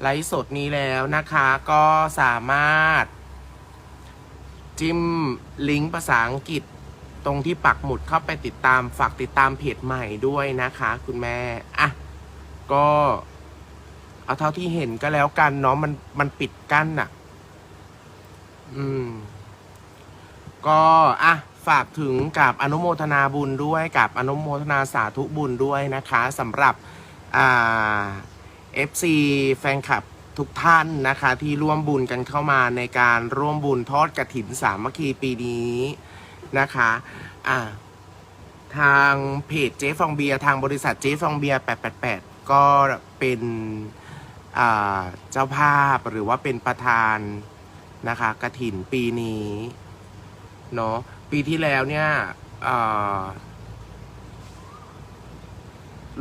ไลฟ์สดนี้แล้วนะคะก็สามารถ จิ้มลิงก์ภาษาอังกฤษตรงที่ปักหมุดเข้าไปติดตามฝากติดตามเพจใหม่ด้วยนะคะ คุณแม่อะก็ เอาเท่าที่เห็นก็แล้วกันเนาะมันมันปิดกั้นอะอืม ก็อะฝากถึงกับอนุโมทนาบุญด้วยกับอนุโมทนาสาธุบุญด้วยนะคะสำหรับ อ่า FC แฟนคลับทุกท่านนะคะที่ร่วมบุญกันเข้ามาในการร่วมบุญทอดกระถินสามัคคีปีนี้นะคะอ่าทางเพจเจ๊ฟองเบียร์ทางบริษัทเจ๊ฟองเบียร์888 ก็เป็นเจ้าภาพหรือว่าเป็นประธานนะคะกระถินปีนี้เนาะปีที่แล้วเนี่ย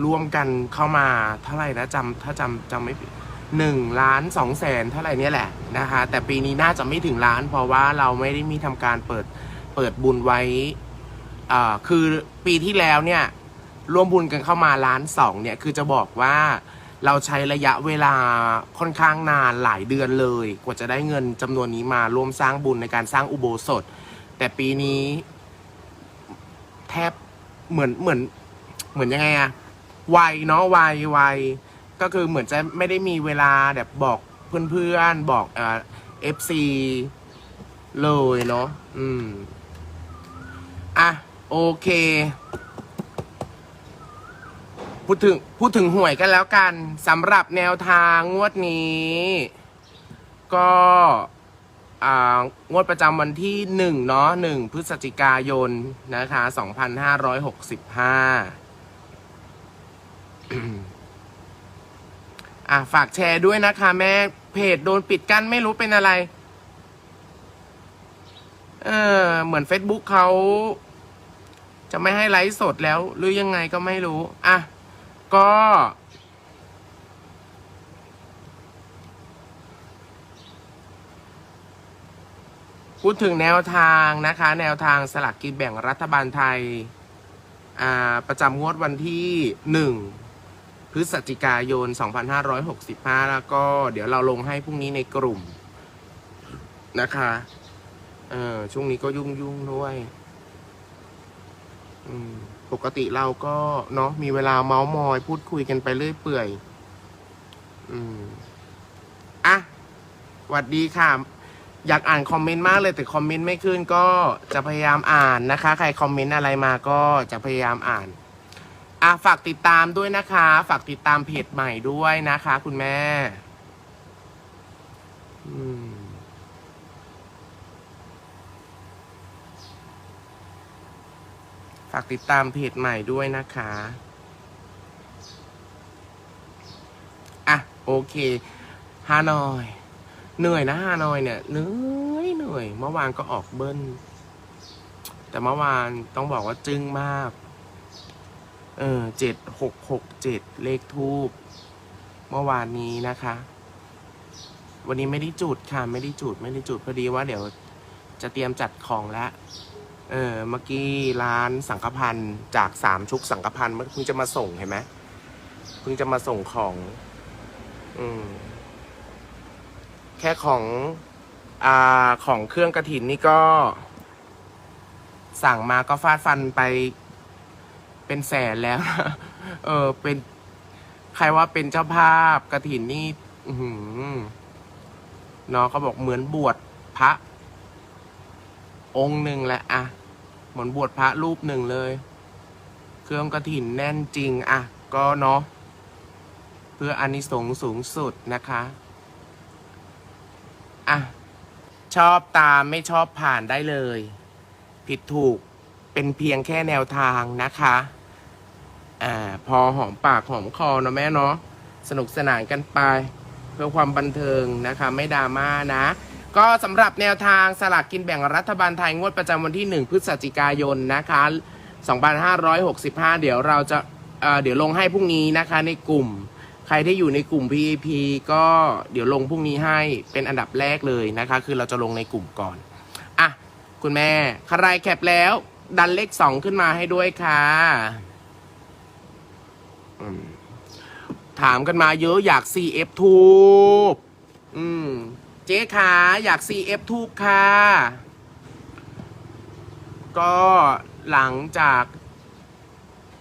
รวมกันเข้ามาเท่าไหร่นะจำถ้าจำจำไม่ผิดหนึ่งล้านสองแสนเท่าไหร่เนี่ยแหละนะคะ แต่ปีนี้น่าจะไม่ถึงล้าน เพราะว่าเราไม่ได้มีทำการเปิดเปิดบุญไว้อ่าคือปีที่แล้วเนี่ยร่วมบุญกันเข้ามาล้านสองเนี่ยคือจะบอกว่าเราใช้ระยะเวลาค่อนข้างนานหลายเดือนเลย กว่าจะได้เงินจำนวนนี้มาร่วมสร้างบุญในการสร้างอุโบสถ แต่ปีนี้แทบเหมือนเหมือนเหมือนยังไงอะ วัยเนาะวัยวัยก็คือเหมือนจะไม่ได้มีเวลาแบบบอกเพื่อนๆ บอกเอ่อฟซีเลยเนาะอืม อะ โอเค พูดถึง พูดถึงหวยกันแล้วกันสำหรับแนวทางงวดนี้ ก็อ่างวดประจำวันที่หนึ่งเนาะหนึ่งพฤศจิกายน นะคะส อะฝากแชร์ด้วยนะคะ แม่เพจโดนปิดกั้นไม่รู้เป็นอะไร เออ เหมือน Facebook เขาจะไม่ให้ไลฟ์สดแล้ว หรือยังไงก็ไม่รู้ อะ ก็ พูดถึงแนวทางนะคะ แนวทางสลากกินแบ่งรัฐบาลไทย อ่า ประจำงวดวันที่หนึ่ง พฤศจิกายน 2565 แล้วก็เดี๋ยวเราลงให้พรุ่งนี้ในกลุ่มนะคะเออช่วงนี้ก็ยุ่งยุ่งด้วยปกติเราก็เนาะมีเวลาเมาส์มอย พูดคุยกันไปเรื่อยเปื่อย อืมอะหวัดดีค่ะ อยากอ่านคอมเมนต์มากเลยแต่คอมเมนต์ไม่ขึ้นก็จะพยายามอ่านนะคะ ใครคอมเมนต์อะไรมาก็จะพยายามอ่าน อะฝากติดตามด้วยนะคะ ฝากติดตามเพจใหม่ด้วยนะคะ คุณแม่ฝากติดตามเพจใหม่ด้วยนะคะ อะ โอเคฮานอย เหนื่อยนะฮานอยเนี่ย เหนื่อยเหนื่อย เมื่อวานก็ออกเบิ้ล แต่เมื่อวานต้องบอกว่าจึ้งมาก เออเจ็ดหกหกเจ็ดเลขทูบเมื่อวานนี้นะคะ วันนี้ไม่ได้จุดค่ะ ไม่ได้จุดไม่ได้จุดพอดีว่าเดี๋ยวจะเตรียมจัดของแล้วเออเมื่อกี้ร้านสังฆพันธ์จากสามชุกสังฆพันธ์เพิ่งจะมาส่งเห็นไหมเพิ่งจะมาส่งของ อืมแค่ของอ่าของเครื่องกระถินนี่ก็ สั่งมาก็ฟาดฟันไป เป็นแสนแล้วเออ เป็น ใครว่าเป็นเจ้าภาพกระถินนี่อือหือเนาะเขาบอกเหมือนบวชพระ องค์หนึ่งแหละอะเหมือนบวชพระรูปหนึ่งเลย เครื่องกระถินแน่นจริงอะก็เนาะเพื่ออานิสงส์สูงสุดนะคะอะชอบตามไม่ชอบผ่านได้เลย ผิดถูกเป็นเพียงแค่แนวทางนะคะ อ่า พอหอมปากหอมคอเนาะแม่เนาะสนุกสนานกันไป เพื่อความบันเทิงนะคะ ไม่ดราม่านะ ก็สำหรับแนวทางสลากกินแบ่งรัฐบาลไทยงวดประจำวันที่ 1 พฤศจิกายนนะคะ 2565 เดี๋ยวเราจะเเดี๋ยวลงให้พรุ่งนี้นะคะ ในกลุ่ม ใครที่อยู่ในกลุ่ม PAP ก็เดี๋ยวลงพรุ่งนี้ให้เป็นอันดับแรกเลยนะคะ คือเราจะลงในกลุ่มก่อนอะคุณแม่ใครแคปแล้ว ดันเลขสองขึ้นมาให้ด้วยค่ะ ถามกันมาเยอะอยาก CF ทูบอืม เจ๊ขาอยาก CF ทูบค่ะ ก็หลังจาก